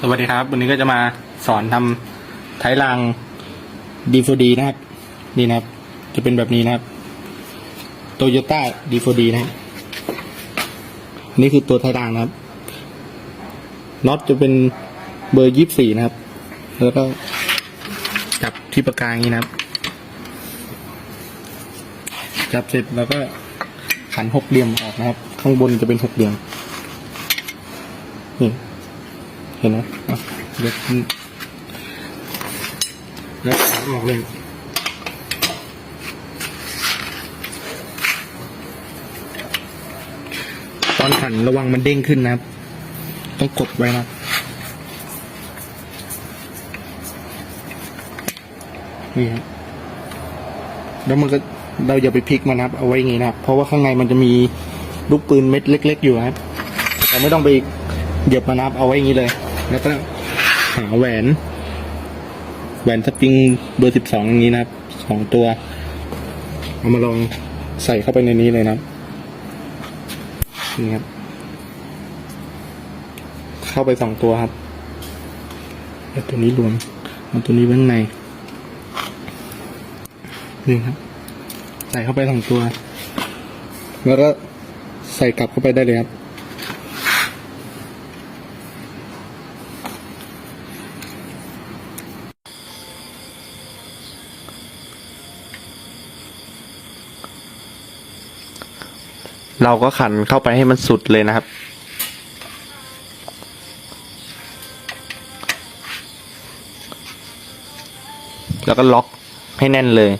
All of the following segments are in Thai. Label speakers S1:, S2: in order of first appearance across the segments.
S1: สวัสดีครับ วันนี้ก็จะมาสอนทำไถรางดีโฟดีนะครับ นี่นะครับ จะเป็นแบบนี้นะครับโตโยต้าดีโฟดีนะครับนี่คือตัวไถรางนะครับน็อตจะเป็นเบอร์ยี่สี่นะครับ แล้วก็จับที่ปากกาอย่างนี้นะครับ จับเสร็จแล้วก็ขันหกเหลี่ยมออกนะครับ ข้างบนจะเป็นหกเหลี่ยมนี่ เห็นไหมอะเดี๋ยวแล้วขาออกเลยตอนขันระวังมันเด้งขึ้นนะครับ ต้องกดไว้นะนี่ครับแล้วมันก็เราอย่าไปพลิกมันนะครับ เอาไว้อย่างงี้นะครับ เพราะว่าข้างในมันจะมีลูกปืนเม็ดเล็ก ๆ อยู่นะครับ เราไม่ต้องไปเหยียบมันนะครับ เอาไว้อย่างนี้เลย แล้วก็หาแหวน แหวนสปริงเบอร์สิบสองอย่างนี้นะครับสองตัว เอามาลองใส่เข้าไปในนี้เลยนะครับนี่ครับ เข้าไปสองตัวครับแล้วตัวนี้รวมเอาตัวนี้ไว้ข้างในนี่ครับ ใส่เข้าไปสองตัว แล้วก็ใส่กลับเข้าไปได้เลยครับ
S2: เราก็ขันเข้าไปให้มันสุดเลยนะครับ แล้วก็ล็อกให้แน่นเลย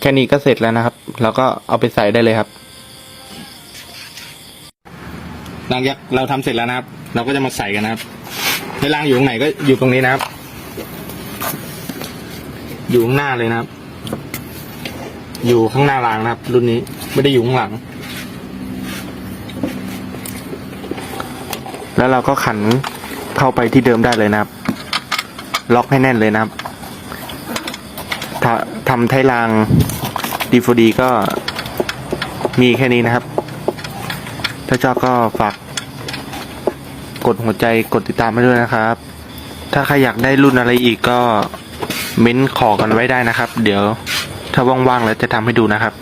S2: แค่นี้ก็เสร็จแล้วนะครับ แล้วก็เอาไปใส่ได้เลยครับ
S1: หลังจากเราทำเสร็จแล้วนะครับ เราก็จะมาใส่กันนะครับในรางอยู่ตรงไหนก็อยู่ตรงนี้นะครับ อยู่ข้างหน้าเลยนะครับ อยู่ข้างหน้ารางนะครับ รุ่นนี้ไม่ได้อยู่ข้างหลัง
S2: แล้วเราก็ขันเข้าไปที่เดิมได้เลยนะครับ ล็อกให้แน่นเลยนะครับทำไทรางดีฟดีก็มีแค่นี้นะครับ ถ้าชอบก็ฝากกดหัวใจกดติดตามให้ด้วยนะครับ ถ้าใครอยากได้รุ่นอะไรอีกก็เม้นขอกันไว้ได้นะครับ เดี๋ยวถ้าว่างๆแล้วจะทำให้ดูนะครับ